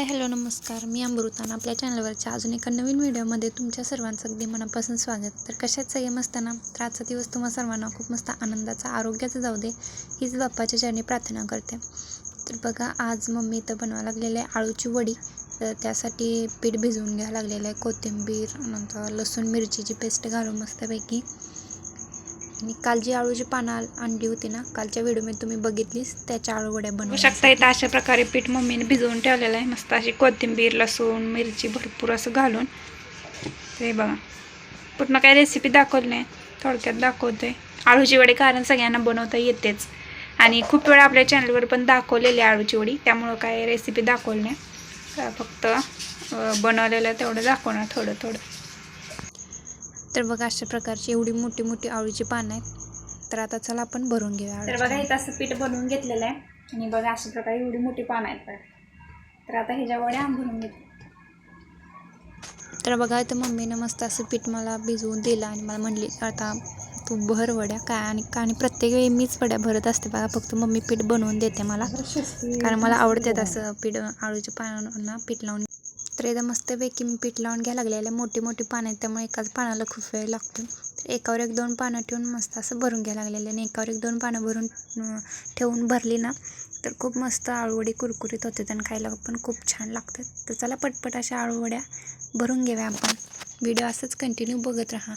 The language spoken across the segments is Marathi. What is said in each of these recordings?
हाय हॅलो नमस्कार. मी अमृतान आपल्या चॅनलवरच्या अजून एका नवीन व्हिडिओमध्ये तुमच्या सर्वांचं अगदी मनापासून स्वागत. तर कशात सगळे मस्त ना तर आजचा दिवस तुम्हा सर्वांना खूप मस्त आनंदाचा आरोग्याचा जाऊ दे हीच बाप्पाच्या चरणी प्रार्थना करते. तर बघा आज मम्मी इथं बनवायला लागलेलं आहे आळूची वडी. तर त्यासाठी पीठ भिजवून घ्यावं लागलेलं आहे कोथिंबीर नंतर लसूण मिरचीची पेस्ट घालून मस्तपैकी आणि काल जी आळूची पानं आणली होती ना कालच्या व्हिडिओमध्ये तुम्ही बघितलीस त्याच्या आळू वड्या बनवू शकता इथं अशा प्रकारे पीठ मम्मीने भिजवून ठेवलेलं आहे. मस्त अशी कोथिंबीर लसूण मिरची भरपूर असं घालून. ते बघा. पूर्ण काही रेसिपी दाखवली नाही थोडक्यात दाखवते आळूची वडी कारण सगळ्यांना बनवता येतेच. आणि खूप वेळा आपल्या चॅनलवर पण दाखवलेली आळूची वडी त्यामुळं काय रेसिपी दाखवली नाही. फक्त बनवलेलं तेवढं दाखवणार थोडं थोडं. तर बघा अशा प्रकारची एवढी मोठी मोठी आळूची पानं आहेत. तर आता चला आपण भरून घेऊया तर बघा इथं असं पीठ बनवून घेतलेलं आहे. आणि बघा अशा प्रकारे एवढी मोठी पानं आहेत. तर आता ह्याच्या वड्या भरून घेते. तर बघा इथं मम्मीनं मस्त असं पीठ मला भिजवून दिलं आणि मला म्हणली आता तू भर वड्या काय आणि आणि प्रत्येक वेळी मीच वड्या भरत असते बघा फक्त मम्मी पीठ बनवून देते मला. कारण मला आवडतात असं पीठ आळूच्या पानांना पीठ लावून तर एकदा मस्तपैकी मी पीठ लावून घ्या लागलेलं. मोठी मोठी पानं आहेत त्यामुळे एकाच पानाला खूप वेळ लागतो. तर एकावर एक दोन पानं ठेवून मस्त असं भरून घ्या लागलेलं आणि एकावर एक दोन पानं भरून ठेवून भरली ना तर खूप मस्त आळूवडी कुरकुरीत होते आणि खायला पण खूप छान लागतात. तर चला पटपट अशा आळूवड्या भरून घेऊया आपण. व्हिडिओ असंच कंटिन्यू बघत राहा.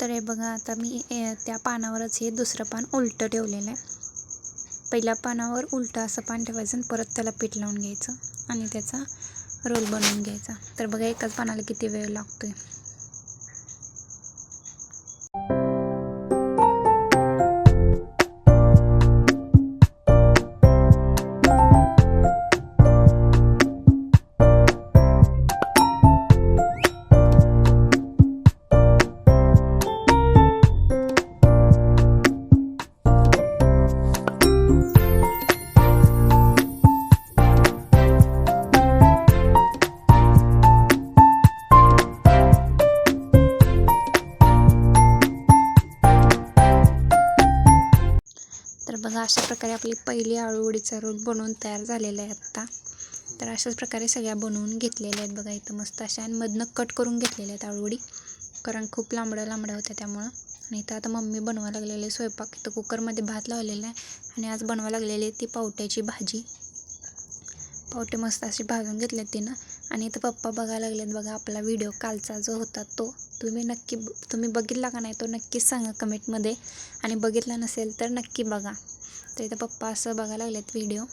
तर हे बघा आता मी ए, त्या पानावरच हे दुसरं पान उलटं ठेवलेलं आहे. पहिल्या पानावर उलटं असं पान ठेवायचं आणि परत त्याला पीठ लावून घ्यायचं आणि त्याचा रोल बनवून घ्यायचा. तर बघा एकाच पानाला किती वेळ लागतो आहे अशा प्रकारे आपली पहिली आळूवडीचा रोल बनवून तयार झालेला आहे आत्ता. तर अशाच प्रकारे सगळ्या बनवून घेतलेल्या आहेत बघा इथं मस्त अशा आणि मधनं कट करून घेतलेल्या आहेत आळूवडी. कारण खूप लांबड्या लांबड्या होत्या त्यामुळं. आणि इथं आता मम्मी बनवा लागलेले स्वयंपाक. इथं कुकरमध्ये भात लावलेला आहे आणि आज बनवा लागलेली ती पावट्याची भाजी. पावटे मस्त असे भाजून घेतलेत तिनं. आणि इथं पप्पा बघायला लागलेत बघा आपला व्हिडिओ कालचा जो होता तो. तुम्ही नक्की तुम्ही बघितला का नाही तो नक्कीच सांगा कमेंटमध्ये. आणि बघितला नसेल तर नक्की बघा. तर इथं पप्पा असं बघायला लागलेत व्हिडिओ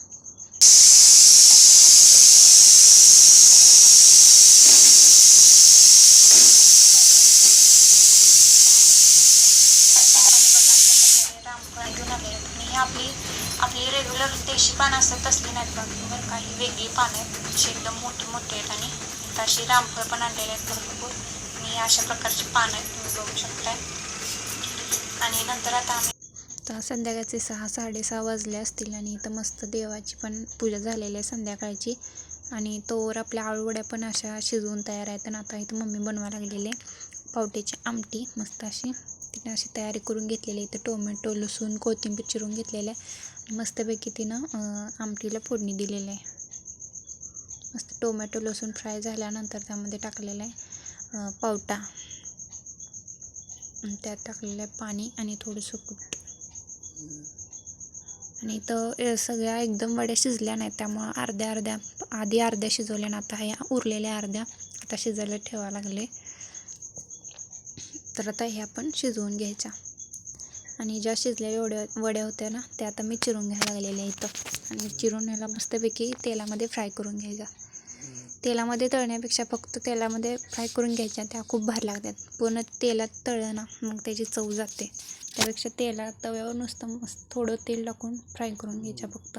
आपली आपली रेग्युलर देशी पानं असतात तसली नाहीत बघ काही वेगळी पानं आहेत अशी एकदम मोठी मोठी आहेत आणि तशी रामफळ पण आणलेले आहेत भरपूर आणि अशा प्रकारची पानं आहेत तुम्ही बघू शकताय आणि नंतर आता आम्ही आता संध्याकाळचे सहा साडेसहा वाजले असतील आणि इथं मस्त देवाची पण पूजा झालेली आहे संध्याकाळची. आणि तोवर आपल्या आळूवड्या पण अशा शिजवून तयार आहेत. आणि आता इथं मम्मी बनवायला लागलेली आहे. पावट्याची आमटी मस्त अशी. तिने अशी तयारी करून घेतलेली आहे. इथं टोमॅटो लसूण कोथिंबीर चिरून घेतलेलं आहे. आणि मस्तपैकी तिनं आमटीला फोडणी दिलेली आहे. मस्त टोमॅटो लसूण फ्राय झाल्यानंतर त्यामध्ये टाकलेलं आहे पावटा. त्यात टाकलेलं आहे पाणी आणि थोडंसं कुट. आणि इथं सगळ्या एकदम वड्या शिजल्या नाहीत. त्यामुळं अर्ध्या अर्ध्या आधी अर्ध्या शिजवल्या ना आता ह्या उरलेल्या अर्ध्या आता शिजायला ठेवावं लागले. तर आता ह्या पण शिजवून घ्यायच्या. आणि ज्या शिजलेल्या वड्या वड्या होत्या ना त्या आता मी चिरून घ्यायला लागलेल्या इथं. आणि चिरून ह्याला मस्तपैकी तेलामध्ये फ्राय करून घ्यायच्या. तेलामध्ये तळण्यापेक्षा फक्त तेलामध्ये फ्राय करून घ्यायच्या. त्या खूप भारी लागतात. पूर्ण तेलात तळलं ना मग त्याची चव जाते. त्यापेक्षा तेला तव्यावर नुसतं मस्त थोडं तेल टाकून फ्राय करून घ्यायच्या फक्त.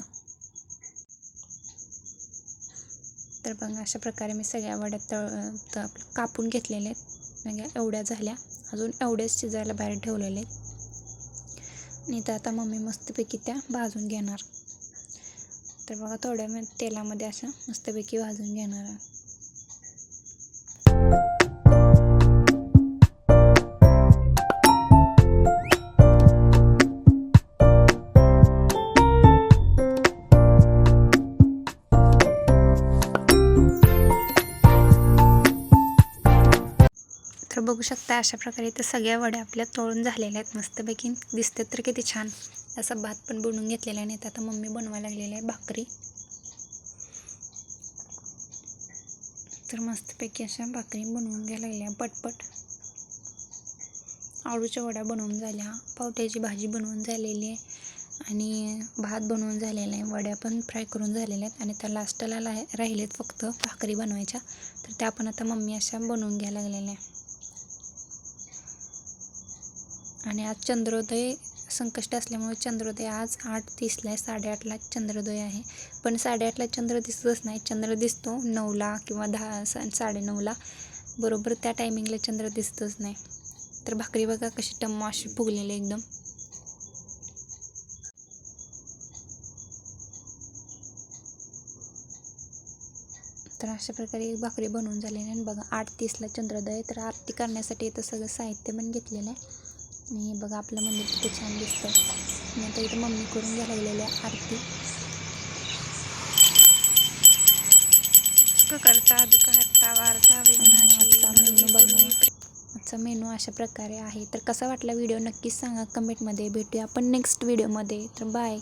तर बघा अशा प्रकारे मी सगळ्या वड्या तळ तर आपलं कापून घेतलेले आहेत. म्हणजे एवढ्या झाल्या. अजून एवढ्याच शिजायला बाहेर ठेवलेले आहेत. नाही तर आता मम्मी मस्तपैकी त्या भाजून घेणार. तर बघा थोड्या मी तेलामध्ये असं मस्तपैकी भाजून घेणार आहे. तर बघू शकता अशा प्रकारे तर सगळ्या वड्या आपल्या तळून झालेल्या आहेत. मस्तपैकी दिसतात तर किती छान. असा भात पण बनवून घेतलेला आहे तर आता मम्मी बनवायला लागलेली आहे भाकरी. तर मस्तपैकी अशा भाकरी बनवून घ्यायला लागल्या. पटपट. आळूच्या वड्या बनवून झाल्या. पावट्याची भाजी बनवून झालेली आहे. आणि भात बनवून झालेला आहे. वड्या पण फ्राय करून झालेल्या आहेत. आणि त्या लास्टला ला राहिलेत फक्त भाकरी बनवायच्या. तर त्या पण आता मम्मी अशा बनवून घ्यायला लागलेल्या आहे आणि आज चंद्रोदय संकष्ट असल्यामुळे चंद्रोदय आज आठ तीसला आहे साडेआठला चंद्रोदय आहे. पण साडेआठला चंद्र दिसतच नाही. चंद्र दिसतो नऊला किंवा दहा सा साडेनऊला. बरोबर त्या टायमिंगला चंद्र दिसतच नाही. तर भाकरी बघा कशी टम्म अशी फुगलेली एकदम. तर अशा प्रकारे एक भाकरी बनवून झालेली आहे. आणि बघा आठ तीसला चंद्रोदय. तर आरती करण्यासाठी इथं सगळं साहित्य पण घेतलेलं आहे. आणि हे बघा आपलं मंदिर किती छान दिसतं आणि आता इथं मम्मी करून आहे आरती. करता करता वार्ता आजचा मेनू बघा आजचा मेनू अशा प्रकारे आहे. तर कसा वाटला व्हिडिओ नक्कीच सांगा. कमेंटमध्ये भेटूया आपण नेक्स्ट व्हिडिओमध्ये. तर बाय.